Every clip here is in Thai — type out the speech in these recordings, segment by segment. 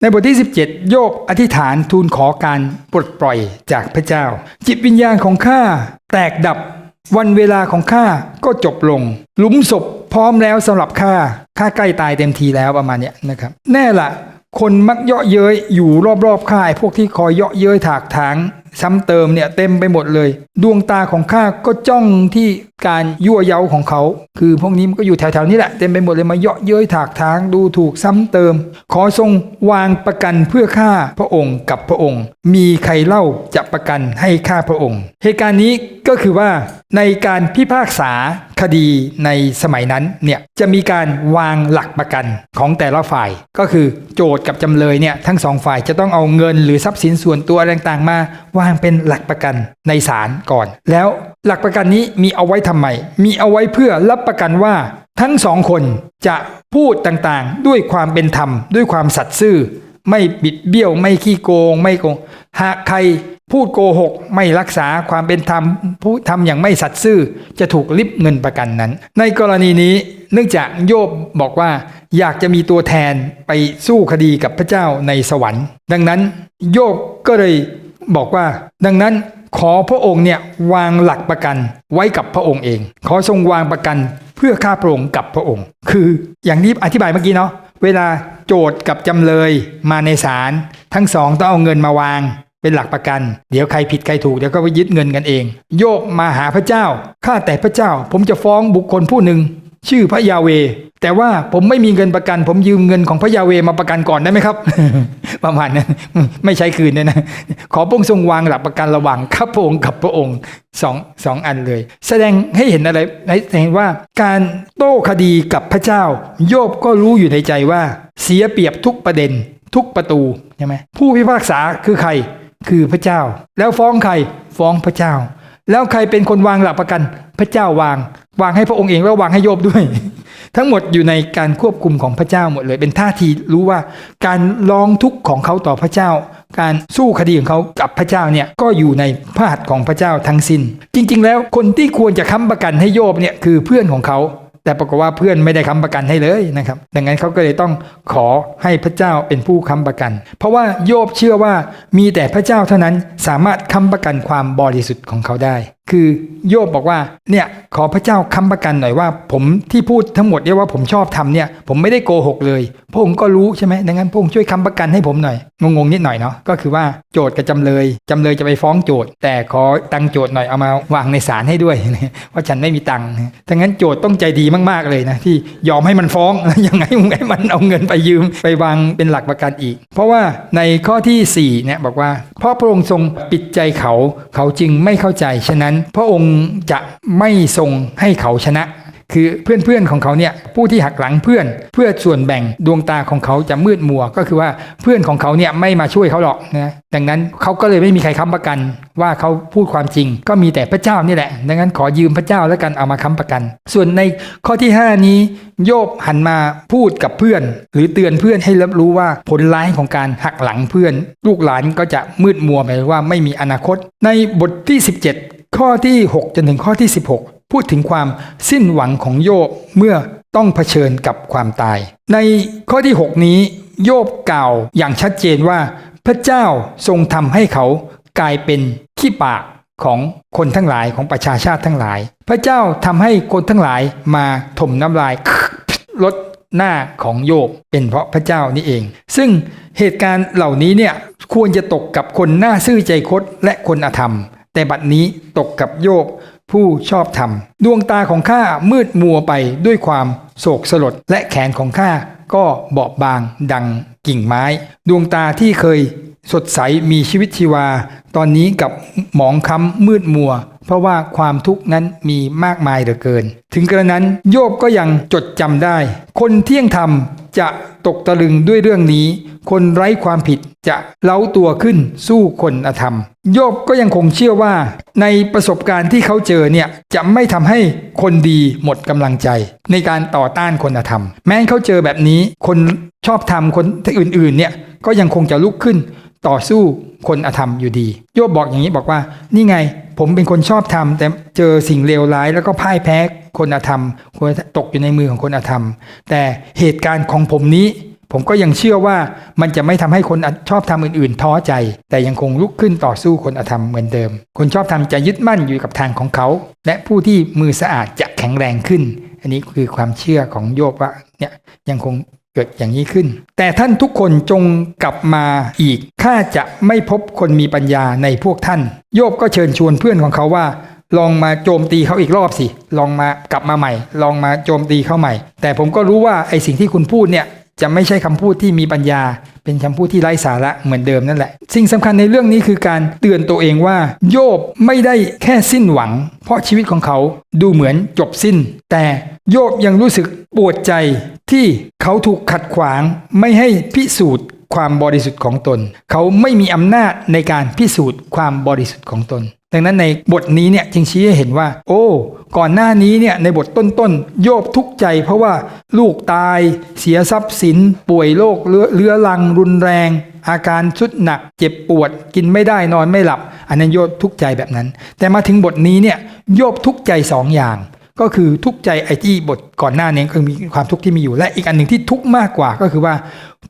ในบทที่ 17 โยบอธิษฐานทูลขอการปลดปล่อยจากพระเจ้า จิตวิญญาณของข้าแตกดับ วันเวลาของข้าก็จบลง หลุมศพพร้อมแล้วสำหรับข้าข้าใกล้ตายเต็มทีแล้วประมาณเนี้ยนะครับ แน่ละคนมักเยาะเย้ยอยู่รอบๆข้าไอ้พวกที่คอยเยาะเย้ยถากถาง ซ้ำเติมเนี่ยเต็มไปหมดเลย ดวงตาของข้าก็จ้องที่การยั่วเย้าของเขา คือพวกนี้มันก็อยู่แถวๆนี้แหละเต็มไปหมดเลยมาเยาะเย้ยถากทางดูถูกซ้ำเติม ขอทรงวางประกันเพื่อข้าพระองค์กับพระองค์ มีใครเล่าจะประกันให้ข้าพระองค์ เหตุการณ์นี้ก็คือว่าในการพิพากษาคดีในสมัยนั้นเนี่ยจะมีการวางหลักประกันของแต่ละฝ่าย ก็คือโจทย์กับจำเลยเนี่ยทั้งสองฝ่ายจะต้องเอาเงินหรือทรัพย์สินส่วนตัวต่างๆมาวางเป็นหลักประกันในศาลก่อน แล้วหลักประกันนี้มีเอาไว้ทำไม มีเอาไว้เพื่อรับประกันว่าทั้งสองคนจะพูดต่างๆ ด้วยความเป็นธรรม ด้วยความสัตย์ซื่อ ไม่บิดเบี้ยวไม่ขี้โกง ไม่โกง หากใครพูดโกหก ไม่รักษาความเป็นธรรมพูดทำอย่างไม่สัตย์ซื่อ จะถูกลิบเงินประกันนั้น ในกรณีนี้เนื่องจากโยบบอกว่าอยากจะมีตัวแทนไปสู้คดีกับพระเจ้าในสวรรค์ ดังนั้นโยบก็เลย บอกว่า ดังนั้นขอพระองค์เนี่ยวางหลักประกันไว้กับพระองค์เอง ขอทรงวางประกันเพื่อข้าพระองค์กับพระองค์ คืออย่างที่อธิบายเมื่อกี้เนาะเวลาโจทย์กับจำเลยมาในศาลทั้งสองต้องเอาเงินมาวางเป็นหลักประกัน เดี๋ยวใครผิดใครถูกเดี๋ยวก็ไปยึดเงินกันเอง โยบมาหาพระเจ้าข้าแต่พระเจ้า ผมจะฟ้องบุคคลผู้หนึ่ง ชื่อพระยาเว แต่ว่าผมไม่มีเงินประกัน ผมยืมเงินของพระยาเวมาประกันก่อนได้ไหมครับ ประมาณนั้นไม่ใช้คืนเนี่ยนะ ขอพระองค์ทรงวางหลักประกันระหว่างข้าพระองค์กับพระองค์สองสองอันเลย แสดงให้เห็นอะไรให้เห็นว่าการโต้คดีกับพระเจ้า โยบก็รู้อยู่ในใจว่า เสียเปรียบทุกประเด็น ทุกประตูใช่ไหมผู้พิพากษาคือใครคือพระเจ้า แล้วฟ้องใครฟ้องพระเจ้า แล้วใครเป็นคนวางหลักประกัน พระเจ้าวาง วางให้พระองค์เองแล้ววางให้โยบด้วย ทั้งหมดอยู่ในการควบคุมของพระเจ้าหมดเลย เป็นท่าทีรู้ว่าการร้องทุกข์ของเขาต่อพระเจ้า การสู้คดีของเขากับพระเจ้าเนี่ยก็อยู่ในพระหัตถ์ของพระเจ้าทั้งสิน้น จริง ๆ แล้วคนที่ควรจะค้ำประกันให้โยบเนี่ยคือเพื่อนของเขา แต่ปรากฏว่าเพื่อนไม่ได้ค้ำประกันให้เลยนะครับดังนั้นเขาก็เลยต้องขอให้พระเจ้าเป็นผู้ค้ำประกัน เพราะว่าโยบเชื่อว่ามีแต่พระเจ้าเท่านั้นสามารถค้ำประกันความบริสุทธิ์ของเขาได้ คือโยบบอกว่าเนี่ยขอพระเจ้าค้ำประกันหน่อยว่า ผมที่พูดทั้งหมดเนี่ยว่าผมชอบทำเนี่ยผมไม่ได้โกหกเลยพระองค์ก็รู้ใช่ไหมดังนั้นพระองค์ช่วยค้ำประกันให้ผมหน่อยงงๆนิดหน่อยเนาะก็คือว่าโจทย์กับจำเลยจำเลยจะไปฟ้องโจทย์ แต่ขอตังโจทย์หน่อยเอามาวางในศาลให้ด้วยว่าฉันไม่มีตังค์ดังนั้นโจทย์ต้องใจดีมากๆเลยนะที่ยอมให้มันฟ้องยังไงให้มันเอาเงินไปยืมไปวางเป็นหลักประกันอีก เพราะว่าในข้อที่สี่เนี่ยบอกว่าเพราะพระองค์ทรงปิดใจเขาเขาจึงไม่เข้าใจฉะนั้นพระองค์จะไม่ทรงให้เขาชนะ คือเพื่อนๆของเขาเนี่ยผู้ที่หักหลังเพื่อนเพื่อส่วนแบ่งดวงตาของเขาจะมืดมัว ก็คือว่าเพื่อนของเขาเนี่ยไม่มาช่วยเขาหรอกนะดังนั้นเขาก็เลยไม่มีใครค้ำประกัน ว่าเขาพูดความจริง ก็มีแต่พระเจ้านี่แหละ ดังนั้นขอยืมพระเจ้าแล้วกันเอามาค้ำประกัน ส่วนในข้อที่ 5 นี้โยบหันมาพูดกับเพื่อน หรือเตือนเพื่อนให้รับรู้ว่าผลร้ายของการหักหลังเพื่อน ลูกหลานก็จะมืดมัวไปว่าไม่มีอนาคต ในบทที่ 17 ข้อที่ 6 จนถึงข้อที่ 16 พูดถึงความสิ้นหวังของโยบเมื่อต้องเผชิญกับความตาย ในข้อที่ 6 นี้โยบกล่าวอย่างชัดเจนว่า พระเจ้าทรงทำให้เขากลายเป็นขี้ปากของคนทั้งหลายของประชาชาติทั้งหลาย พระเจ้าทำให้คนทั้งหลายมาถมน้ำลายลดหน้าของโยบเป็นเพราะพระเจ้านี่เอง ซึ่งเหตุการณ์เหล่านี้เนี่ยควรจะตกกับคนหน้าซื่อใจคดและคนอธรรม แต่บัดนี้ตกกับโยบผู้ชอบธรรม ดวงตาของข้ามืดมัวไปด้วยความโศกสลด และแขนของข้าก็เบาบางดังกิ่งไม้ ดวงตาที่เคย สดใสมีชีวิตชีวา ตอนนี้กับหมองค้ำมืดมัว เพราะว่าความทุกข์นั้นมีมากมายเหลือเกิน ถึงกระนั้นโยบก็ยังจดจำได้ คนเที่ยงธรรมจะตกตะลึงด้วยเรื่องนี้ คนไร้ความผิดจะเล้าตัวขึ้นสู้คนอธรรม โยบก็ยังคงเชื่อว่า ในประสบการณ์ที่เขาเจอเนี่ยจะไม่ทำให้คนดีหมดกำลังใจ ในการต่อต้านคนอธรรม แม้เขาเจอแบบนี้คนชอบธรรมคนอื่นๆเนี่ยก็ยังคงจะลุกขึ้น ต่อสู้คนอธรรมอยู่ดี โยบบอกอย่างนี้บอกว่า นี่ไงผมเป็นคนชอบธรรมแต่เจอสิ่งเลวร้าย แล้วก็พ่ายแพ้คนอธรรมคนตกอยู่ในมือของคนอธรรม แต่เหตุการณ์ของผมนี้ผมก็ยังเชื่อว่ามันจะไม่ทำให้คนชอบทำอื่นๆ ท้อใจ แต่ยังคงลุกขึ้นต่อสู้คนอธรรมเหมือนเดิม คนชอบทำจะยึดมั่นอยู่กับทางของเขา และผู้ที่มือสะอาดจะแข็งแรงขึ้น อันนี้คือความเชื่อของโยบว่าเนี่ยยังคง เกิดอย่างนี้ขึ้น แต่ท่านทุกคนจงกลับมาอีกข้าจะไม่พบคนมีปัญญาในพวกท่าน โยบก็เชิญชวนเพื่อนของเขาว่า ลองมาโจมตีเขาอีกรอบสิ ลองมากลับมาใหม่ ลองมาโจมตีเขาใหม่ แต่ผมก็รู้ว่าไอสิ่งที่คุณพูดเนี่ย จะไม่ใช่คำพูดที่มีปัญญา เป็นคำพูดที่ไร้สาระเหมือนเดิมนั่นแหละ สิ่งสำคัญในเรื่องนี้คือการเตือนตัวเองว่า โยบไม่ได้แค่สิ้นหวัง เพราะชีวิตของเขาดูเหมือนจบสิ้น แต่โยบยังรู้สึกปวดใจที่เขาถูกขัดขวางไม่ให้พิสูจน์ความบริสุทธิ์ของตน เขาไม่มีอำนาจในการพิสูจน์ความบริสุทธิ์ของตน ดังนั้นในบทนี้เนี่ยจึงชี้ให้เห็นว่า โอ้ ก่อนหน้านี้เนี่ยในบทต้นๆโยบทุกข์ใจ เพราะว่าลูกตายเสียทรัพย์สิน ป่วยโรคเรื้อรังรุนแรง อาการสุดหนัก เจ็บปวด กินไม่ได้นอนไม่หลับ อันนั้นโยบทุกข์ใจแบบนั้น แต่มาถึงบทนี้เนี่ยโยบทุกข์ใจสองอย่าง ก็คือทุกใจไอ้ที่บทก่อนหน้านี้ก็มีความทุกข์ที่มีอยู่ และอีกอันหนึ่งที่ทุกข์มากกว่าก็คือว่า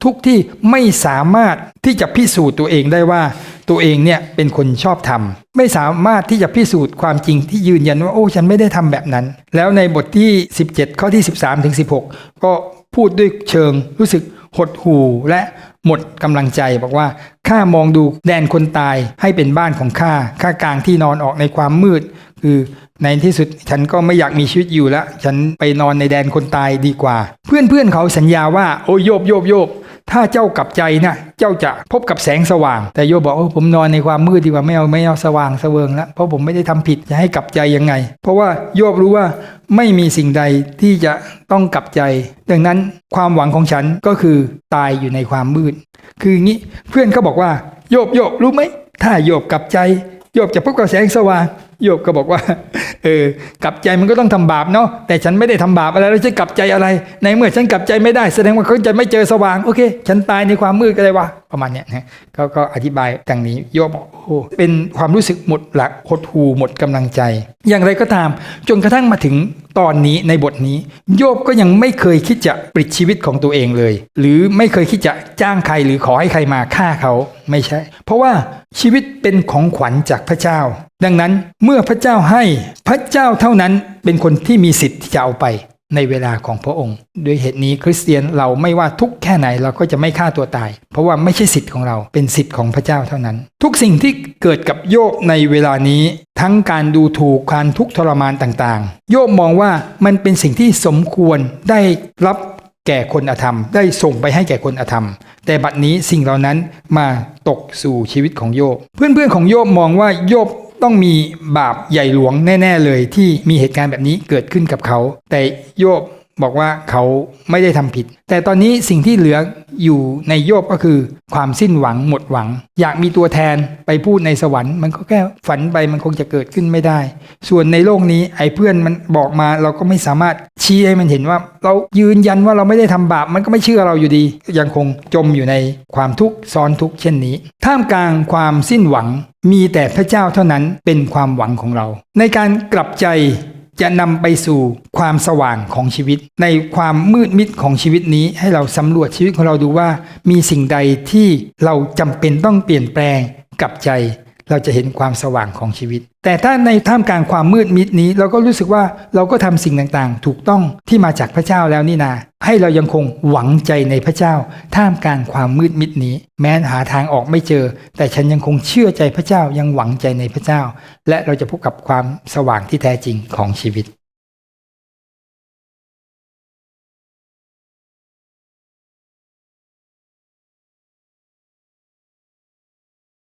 ทุกข์ที่ไม่สามารถที่จะพิสูจน์ตัวเองได้ว่า ตัวเองเนี่ยเป็นคนชอบทำไม่สามารถที่จะพิสูจน์ความจริงที่ยืนยันว่าโอ้ฉันไม่ได้ทำแบบนั้น แล้วในบทที่ 17 ข้อที่ 13ถึง16 ก็พูดด้วยเชิงรู้สึกหดหู่และหมดกำลังใจบอกว่าข้ามองดูแดนคนตายให้เป็นบ้านของข้าข้ากลางที่นอนออกในความมืด คือในที่สุดฉันก็ไม่อยากมีชีวิตอยู่แล้วฉันไปนอนในแดนคนตายดีกว่า เพื่อนเพื่อนๆเขาสัญญาว่าโอ้โยบโยบโยบถ้าเจ้ากลับใจนะเจ้าจะพบกับแสงสว่าง แต่โยบบอกโอ้ผมนอนในความมืดดีกว่าไม่เอาไม่เอาสว่างเสวิงแล้วเพราะผมไม่ได้ทำผิดจะให้กลับใจยังไง เพราะว่าโยบรู้ว่าไม่มีสิ่งใดที่จะต้องกลับใจ ดังนั้นความหวังของฉันก็คือตายอยู่ในความมืด คืออย่างนี้เพื่อนเขาบอกว่าโยบโยบรู้ไหมถ้าโยบกลับใจโยบจะพบกับแสงสว่าง โยบก็บอกว่า เออกลับใจมันก็ต้องทำบาปเนาะแต่ฉันไม่ได้ทำบาปอะไรแล้วจะกลับใจอะไร ในเมื่อฉันกลับใจไม่ได้แสดงว่าเขาจะไม่เจอสว่างโอเค ฉันตายในความมืดก็เลยวะประมาณเนี้ยนะเขาก็อธิบายดังนี้โยบบอกโอ้เป็นความรู้สึกหมดหลักหดหูหมดกำลังใจ อย่างไรก็ตาม จนกระทั่งมาถึงตอนนี้ในบทนี้ โยบก็ยังไม่เคยคิดจะปลิดชีวิตของตัวเองเลย หรือไม่เคยคิดจะจ้างใครหรือขอให้ใครมาฆ่าเขาไม่ใช่ เพราะว่าชีวิตเป็นของขวัญจากพระเจ้า ดังนั้นเมื่อพระเจ้าให้พระเจ้าเท่านั้นเป็นคนที่มีสิทธิ์ที่จะเอาไป ในเวลาของพระองค์ ด้วยเหตุนี้คริสเตียนเราไม่ว่าทุกแค่ไหนเราก็จะไม่ฆ่าตัวตาย เพราะว่าไม่ใช่สิทธิ์ของเราเป็นสิทธิ์ของพระเจ้าเท่านั้น ทุกสิ่งที่เกิดกับโยบในเวลานี้ ทั้งการดูถูกการทุกข์ทรมานต่างๆ โยบมองว่ามันเป็นสิ่งที่สมควรได้รับแก่คนอธรรม ได้ส่งไปให้แก่คนอธรรม แต่บัดนี้สิ่งเหล่านั้นมาตกสู่ชีวิตของโยบเพื่อนๆของโยบมองว่าโยบ ต้องมีบาปใหญ่หลวงแน่ ๆ เลยที่มีเหตุการณ์แบบนี้เกิดขึ้นกับเขา แต่โยบ บอกว่าเขาไม่ได้ทำผิด แต่ตอนนี้สิ่งที่เหลืออยู่ในโยบก็คือ ความสิ้นหวังหมดหวัง อยากมีตัวแทนไปพูดในสวรรค์ มันก็แค่ฝันไปมันคงจะเกิดขึ้นไม่ได้ ส่วนในโลกนี้ไอ้เพื่อนมันบอกมาเราก็ไม่สามารถชี้ให้มันเห็นว่า เรายืนยันว่าเราไม่ได้ทำบาปมันก็ไม่เชื่อเราอยู่ดี ยังคงจมอยู่ในความทุกข์ซ้อนทุกข์เช่นนี้ ท่ามกลางความสิ้นหวังมีแต่พระเจ้าเท่านั้นเป็นความหวังของเรา ในการกลับใจ จะนำไปสู่ความสว่างของชีวิต ในความมืดมิดของชีวิตนี้ให้เราสำรวจชีวิตของเราดูว่า มีสิ่งใดที่เราจำเป็นต้องเปลี่ยนแปลงกับใจ เราจะเห็นความสว่างของชีวิต แต่ถ้าในท่ามกลางความมืดมิดนี้ เราก็รู้สึกว่าเราก็ทำสิ่งต่างๆ ถูกต้องที่มาจากพระเจ้าแล้วนี่นา ให้เรายังคงหวังใจในพระเจ้า ท่ามกลางความมืดมิดนี้ แม้หาทางออกไม่เจอ แต่ฉันยังคงเชื่อใจพระเจ้ายังหวังใจในพระเจ้า และเราจะพบกับความสว่างที่แท้จริงของชีวิต